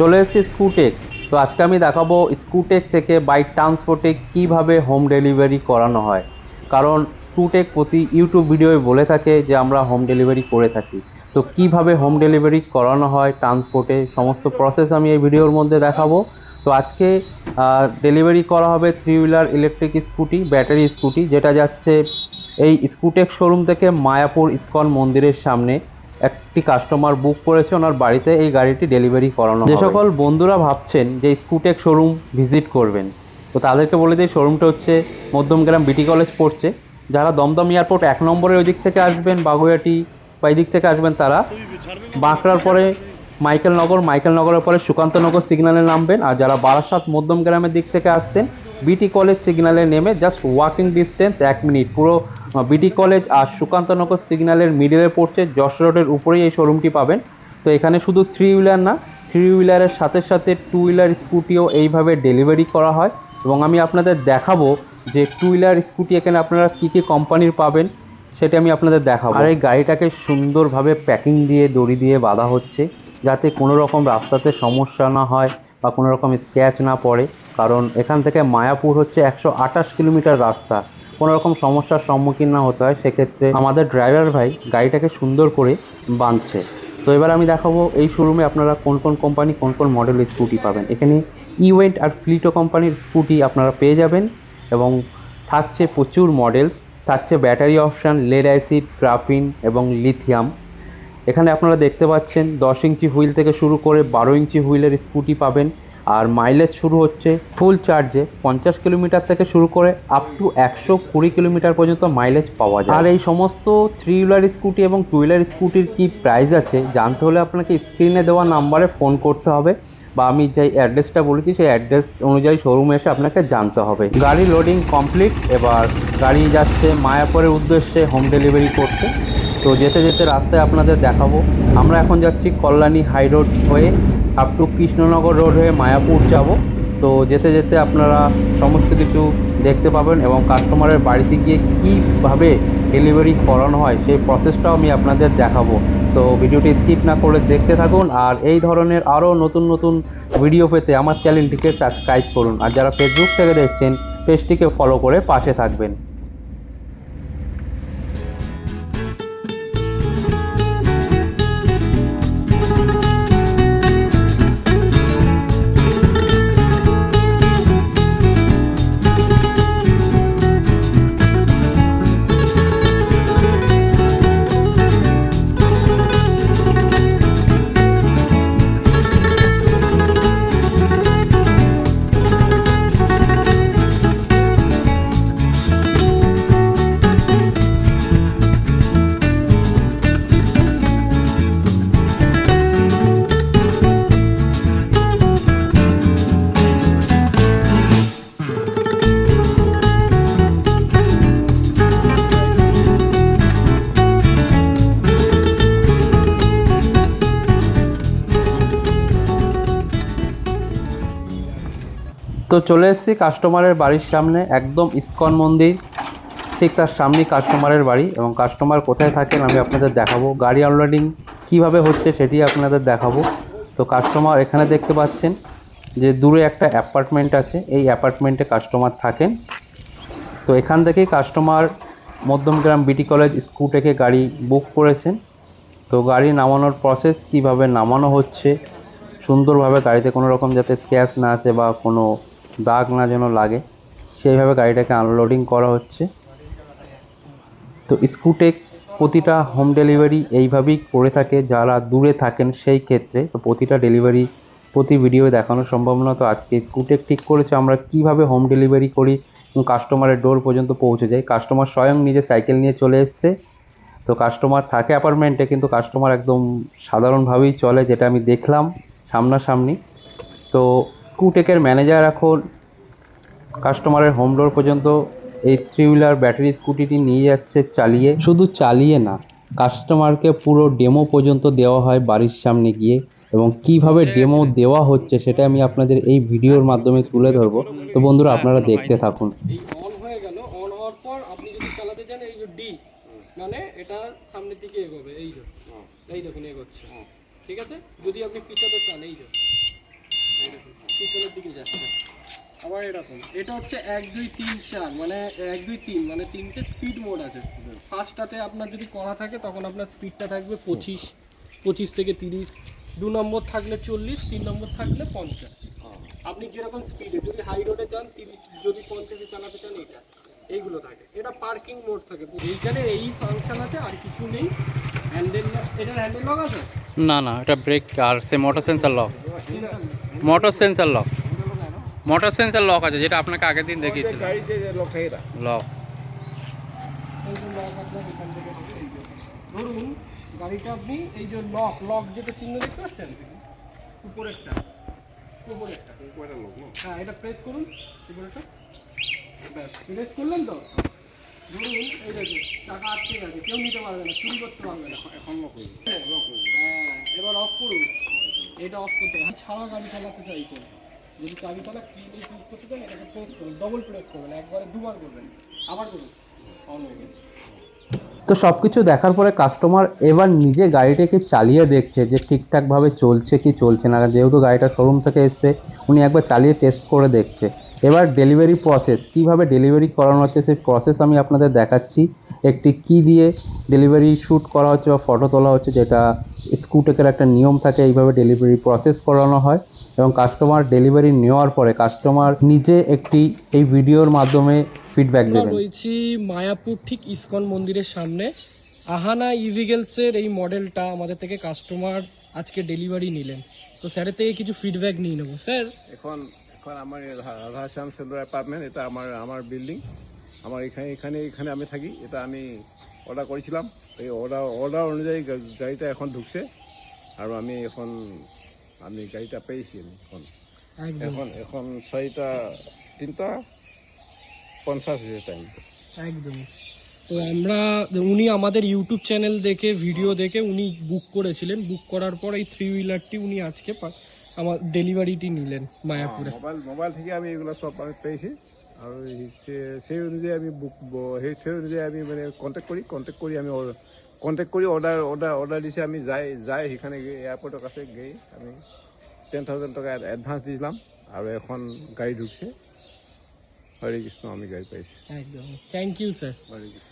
চলে এসেছি স্কুটেক তো আজকে আমি দেখাবো স্কুটেক থেকে বাইক ট্রান্সপোর্টে কীভাবে হোম ডেলিভারি করানো হয়। কারণ স্কুটেক প্রতি ইউটিউব ভিডিওয়ে বলে থাকে যে আমরা হোম ডেলিভারি করে থাকি। তো কীভাবে হোম ডেলিভারি করানো হয় ট্রান্সপোর্টে সমস্ত প্রসেস আমি এই ভিডিওর মধ্যে দেখাবো। তো আজকে ডেলিভারি করা হবে three wheeler electric scooty battery scooty যেটা যাচ্ছে এই স্কুটেক শোরুম থেকে মায়াপুর ইসকন মন্দিরের সামনে। একটি কাস্টমার বুক করেছে ওনার বাড়িতে এই গাড়িটি ডেলিভারি করানো যে সকল বন্ধুরা ভাবছেন যে স্কুটেক শোরুম ভিজিট করবেন তো তাদেরকে বলে দিই শোরুমটা হচ্ছে মধ্যমগ্রাম বিটি কলেজ পড়ছে। যারা দমদম এয়ারপোর্ট এক নম্বরের ওই দিক থেকে আসবেন বাগুইয়াটি বা এই দিক থেকে আসবেন তারা বাঁকড়ার পরে মাইকেলনগর মাইকেলনগরের পরে সুকান্তনগর সিগন্যালে নামবেন। আর যারা বারাসাত মধ্যমগ্রামের দিক থেকে আসছেন বিটি কলেজ সিগন্যালে নেমে জাস্ট ওয়াকিং ডিস্টেন্স এক মিনিট পুরো বিটি কলেজ আর সুকান্তনগর সিগন্যালের মিডিলে পড়ছে যশ রোডের উপরেই এই শোরুমটি পাবেন। তো এখানে শুধু থ্রি হুইলার না থ্রি হুইলারের সাথে সাথে টু হুইলার স্কুটিও এইভাবে ডেলিভারি করা হয়। এবং আমি আপনাদের দেখাবো যে টু হুইলার স্কুটি এখানে আপনারা কী কী কোম্পানির পাবেন, সেটা আমি আপনাদের দেখাবো। আর এই গাড়িটাকে সুন্দরভাবে প্যাকিং দিয়ে, দড়ি দিয়ে বাঁধা হচ্ছে, যাতে কোনো রকম রাস্তাতে সমস্যা না হয়। বা কোনো রকম স্ক্র্যাচ না পড়ে। কারণ এখান থেকে মায়াপুর হচ্ছে একশো আঠাশ কিলোমিটার রাস্তা। কোনো রকম সমস্যার সম্মুখীন না হতে হয়। সেক্ষেত্রে আমাদের ড্রাইভার ভাই গাড়িটাকে সুন্দর করে বাঁধছে। তো এবার আমি দেখাবো এই শোরুমে আপনারা কোন কোন কোম্পানি কোন কোন মডেলের স্কুটি পাবেন। এখানে ইভেন্ট আর ফ্লিটো কোম্পানির স্কুটি আপনারা পেয়ে যাবেন এবং থাকছে প্রচুর মডেলস থাকছে battery option lead acid graphene এবং লিথিয়াম এখানে আপনারা দেখতে পাচ্ছেন দশ ইঞ্চি হুইল থেকে শুরু করে বারো ইঞ্চি হুইলের স্কুটি পাবেন। আর মাইলেজ শুরু হচ্ছে ফুল চার্জে। পঞ্চাশ কিলোমিটার থেকে শুরু করে আপ টু একশো কুড়ি কিলোমিটার পর্যন্ত মাইলেজ পাওয়া যায়। আর এই সমস্ত থ্রি হুইলার স্কুটি এবং টু হুইলার স্কুটির কি প্রাইস আছে, জানতে হলে আপনাকে স্ক্রিনে দেওয়া নাম্বারে ফোন করতে হবে। বা আমি যে অ্যাড্রেসটা বলেছি, সেই অ্যাড্রেস অনুযায়ী শোরুমে এসে আপনাকে জানতে হবে। গাড়ি লোডিং কমপ্লিট এবার গাড়ি যাচ্ছে মায়াপুরের উদ্দেশ্যে হোম ডেলিভারি করতে। তো যেতে যেতে রাস্তায় আপনাদের দেখাবো। আমরা এখন যাচ্ছি কল্যাণী হাই রোড হয়ে আপ টু কৃষ্ণনগর রোড হয়ে মায়াপুর যাব। তো যেতে যেতে আপনারা সমস্ত কিছু দেখতে পাবেন এবং কাস্টমারের বাড়িতে গিয়ে কীভাবে ডেলিভারি করানো হয় সেই প্রসেসটাও আমি আপনাদের দেখাবো। তো ভিডিওটি স্কিপ না করে দেখতে থাকুন আর এই ধরনের আরও নতুন নতুন ভিডিও পেতে আমার চ্যানেলটিকে সাবস্ক্রাইব করুন। আর যারা ফেসবুক থেকে দেখছেন পেজটিকে ফলো করে পাশে থাকবেন। চলে এসেছি কাস্টমারের বাড়ির সামনে, একদম ইস্কন মন্দির। ঠিক তার সামনেই কাস্টমারের বাড়ি এবং কাস্টমার কোথায় থাকেন আমি আপনাদের দেখাবো। গাড়ি আনলোডিং কীভাবে হচ্ছে সেটি আপনাদের দেখাবো। তো কাস্টমার এখানে দেখতে পাচ্ছেন যে দূরে একটা অ্যাপার্টমেন্ট আছে, এই অ্যাপার্টমেন্টে কাস্টমার থাকেন। তো এখান থেকেই কাস্টমার মধ্যমগ্রাম বিটি কলেজ স্কুটেকে গাড়ি বুক করেছেন। তো গাড়ি নামানোর প্রসেস কীভাবে নামানো হচ্ছে, সুন্দরভাবে গাড়িতে কোনো রকম যাতে স্ক্র্যাচ না আসে বা কোনো দাগ না যেন লাগে। সেইভাবে গাড়িটাকে আনলোডিং করা হচ্ছে। তো স্কুটেক প্রতিটা হোম ডেলিভারি এইভাবেই করে থাকে। যারা দূরে থাকেন সেই ক্ষেত্রে তো প্রতিটা ডেলিভারি প্রতি ভিডিও দেখানো সম্ভব না। তো আজকে স্কুটেক ঠিক করেছে। আমরা কীভাবে হোম ডেলিভারি করি এবং কাস্টমারের ডোর পর্যন্ত পৌঁছে যায়। কাস্টমার স্বয়ং নিজে সাইকেল নিয়ে চলে এসছে। তো কাস্টমার থাকে অ্যাপার্টমেন্টে কিন্তু কাস্টমার একদম সাধারণভাবেই চলে, যেটা আমি দেখলাম সামনাসামনি। তো স্কুটেকের ম্যানেজার এখন কাস্টমারের হোম ডোর পর্যন্ত এই থ্রি হুইলার ব্যাটারি স্কুটিটি নিয়ে যাচ্ছে চালিয়ে। শুধু চালিয়ে না কাস্টমারকে পুরো ডেমো পর্যন্ত দেওয়া হয় বাড়ির সামনে গিয়ে এবং কীভাবে ডেমো দেওয়া হচ্ছে সেটা আমি আপনাদের এই ভিডিওর মাধ্যমে তুলে ধরবো। তো বন্ধুরা আপনারা দেখতে থাকুন। অন হয়ে গেল অন হওয়ার পর আপনি যদি চালাতে চান এই যে ডি মানে এটা সামনের দিকে এগোবে এই যে। এই দেখুন এগোচ্ছে। ঠিক আছে? যদি আপনি পিছাতে চান এই যে। পিছনের দিকে যাচ্ছে। আবার এরকম এটা হচ্ছে এক দুই তিন চার মানে এক দুই তিন মানে তিনটে স্পিড মোড আছে। ফার্স্টটাতে আপনার যদি করা থাকে তখন আপনার স্পিডটা থাকবে পঁচিশ পঁচিশ থেকে তিরিশ। দু নম্বর থাকলে চল্লিশ তিন নম্বর থাকলে পঞ্চাশ। আপনি যেরকম স্পিডে যদি হাই রোডে যান তিরিশ যদি পঞ্চাশে চালাতে চান এটা। এইগুলো থাকে। এটা পার্কিং মোড থাকে। এইখানে এই ফাংশন আছে আর কিছু নেই। হ্যান্ডেল এটার হ্যান্ডেল লক আছে? না না এটা ব্রেক আর সে motor sensor lock motor sensor lock motor sensor lock আছে, যেটা আপনাকে আগের দিন যে লক। ধরুন, গাড়িটা আপনি এই যে লক লক যেটা চিহ্ন দেখতে পাচ্ছেন, উপরেরটা হ্যাঁ এটা করুন ব্যাস প্রেস করলেন তো? ধরুন চাকা আটকে কেউ নিতে পারবে না করতে পারবে না। হ্যাঁ এবার অফ করুন। এটা অফ করতে হবে। ছাড়া গাড়ি চালাতে যদি চাবি তালা ইউজ করতে চান এটাকে প্রেস ডবল প্রেস করবেন একবারে দুবার করবেন। আবার করুন। অন হয়ে গেছে। তো সব কিছু দেখার পরে কাস্টমার এবার নিজে গাড়িটাকে চালিয়ে দেখছে যে ঠিকঠাকভাবে চলছে কি চলছে না। যেহেতু গাড়িটা শোরুম থেকে এসছে, উনি একবার চালিয়ে টেস্ট করে দেখছে। এবার ডেলিভারি প্রসেস কীভাবে ডেলিভারি করানো হচ্ছে সেই প্রসেস আমি আপনাদের দেখাচ্ছি। একটি কি দিয়ে ডেলিভারি শ্যুট করা হচ্ছে বা ফটো তোলা হচ্ছে যেটা স্কুটেকের একটা নিয়ম থাকে এইভাবে ডেলিভারি প্রসেস করানো হয় এবং কাস্টমার ডেলিভারি নেওয়ার পরে কাস্টমার নিজে একটি এই ভিডিওর মাধ্যমে ফিডব্যাক দেবেন। রয়েছি মায়াপুর ঠিক ইসকন মন্দিরের সামনে। আহানা ইভিগেলসের এই মডেলটা আমাদের থেকে কাস্টমার আজকে ডেলিভারি নিলেন। তো স্যারের থেকে কিছু ফিডব্যাক নিয়ে নেব। স্যার এখন এখন আমার রাধা- রাধাশ্যাম সেন্টার অ্যাপার্টমেন্ট এটা আমার আমার বিল্ডিং আমার এখানে এখানে এখানে আমি থাকি। এটা আমি অর্ডার করেছিলাম। এই অর্ডার অর্ডার অনুযায়ী গাড়িটা এখন ঢুকছে। আর আমি এখন আমি গাড়িটা পেয়েছি আমি এখন। এখন এখন ছয়টা তিনটা পঞ্চাশ হয়েছে টাইম একদম। তো আমরা উনি আমাদের ইউটিউব চ্যানেল দেখে ভিডিও দেখে উনি বুক করেছিলেন। বুক করার পর এই থ্রি হুইলারটি উনি আজকে আমার ডেলিভারিটি নিলেন মায়াপুরে। মোবাইল মোবাইল থেকে আমি এগুলো সব আমি পেয়েছি। সে- সেই অনুযায়ী আমি বুক সেই সেই অনুযায়ী আমি মানে কণ্টেক্ট কৰি কণ্টেক্ট কৰি আমি কণ্টেক্ট কৰি অৰ্ডাৰ অৰ্ডাৰ অৰ্ডাৰ দিছে আমি যাই যাই সেইখানে গিয়ে এয়ারপোর্টের কাছে গিয়ে আমি টেন থাউজেন্ড টাকা অ্যাডভান্স দিলাম আর এখন গাড়ি ঢুকছে। হরে কৃষ্ণ আমি গাড়ি পাইছি। একদম। Thank you sir Hare Krishna.